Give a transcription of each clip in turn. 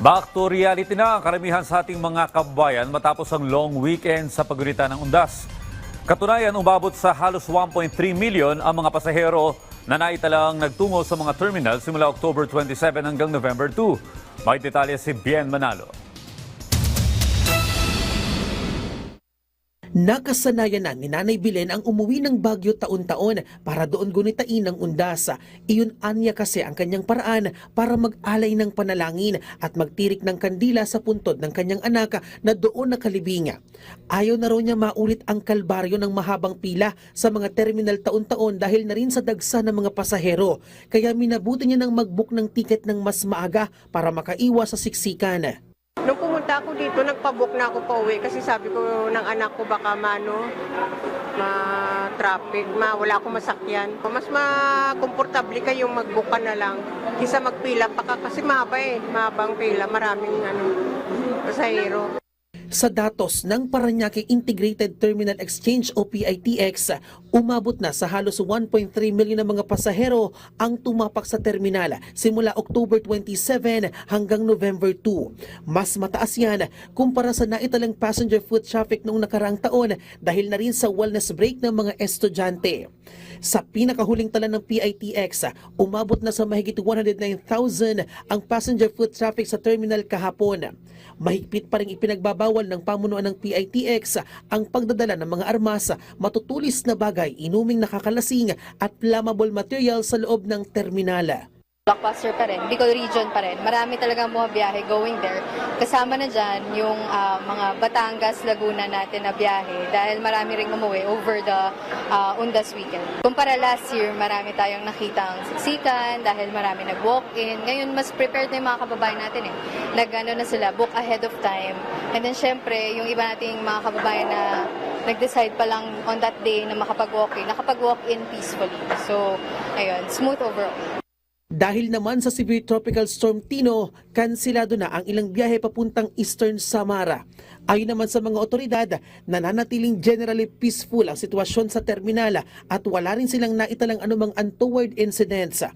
Back to reality na ang karamihan sa ating mga kababayan matapos ang long weekend sa pagurita ng undas. Katunayan, umabot sa halos 1.3 million ang mga pasahero na naitalang nagtungo sa mga terminal simula October 27 hanggang November 2. May detalye si Bien Manalo. Nakasanayan na ni Nanay Bilen ang umuwi ng Bagyo taon-taon para doon gunitain ng undas. Iyon anya kasi ang kanyang paraan para mag-alay ng panalangin at magtirik ng kandila sa puntod ng kanyang anak na doon nakalibing. Ayaw na raw niya maulit ang kalbaryo ng mahabang pila sa mga terminal taon-taon dahil na rin sa dagsa ng mga pasahero. Kaya minabuti niya ng mag-book ng tiket ng mas maaga para makaiwas sa siksikan. Nung pumunta ako dito, nagpabook na ako pa uwi kasi sabi ko ng anak ko baka mano, ma-traffic, ma wala akong masakyan. Mas ma-komportable kayong mag-book na lang kisa magpila pa ka kasi mahaba eh, mahabang pila, maraming ano, pasahero. Sa datos ng Paranaque Integrated Terminal Exchange o PITX, umabot na sa halos 1.3 milyon na mga pasahero ang tumapak sa terminal simula October 27 hanggang November 2. Mas mataas yan kumpara sa naitalang passenger foot traffic noong nakaraang taon dahil na rin sa wellness break ng mga estudyante. Sa pinakahuling tala ng PITX, umabot na sa mahigit 109,000 ang passenger foot traffic sa terminal kahapon. Mahigpit pa rin ipinagbabawal ng pamunuan ng PITX ang pagdadala ng mga armas, matutulis na bagay, inuming nakakalasing at flammable material sa loob ng terminal. Blockbuster pa rin, Bicol region pa rin. Marami talaga mga biyahe going there. Kasama na dyan yung ah, mga Batangas, Laguna natin na biyahe dahil marami ring umuwi over the ah, Undas weekend. Kumpara last year, marami tayong nakitang siksikan dahil marami nag-walk-in. Ngayon, mas prepared na yung mga kababayan natin eh. Nag-ano na sila, book ahead of time. And then syempre, yung iba nating mga kababayan na nag-decide pa lang on that day na makapag-walk-in, nakapag-walk-in peacefully. So, ayun, smooth overall. Dahil naman sa severe tropical storm Tino, kansilado na ang ilang biyahe papuntang Eastern Samara. Ayon naman sa mga otoridad, nananatiling generally peaceful ang sitwasyon sa terminal at wala rin silang naitalang anumang untoward incidents.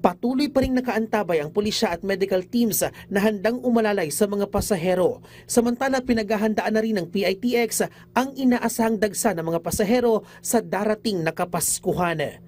Patuloy pa rin nakaantabay ang pulisya at medical teams na handang umalalay sa mga pasahero. Samantala pinaghahandaan na rin ng PITX ang inaasahang dagsa ng mga pasahero sa darating na Kapaskuhan.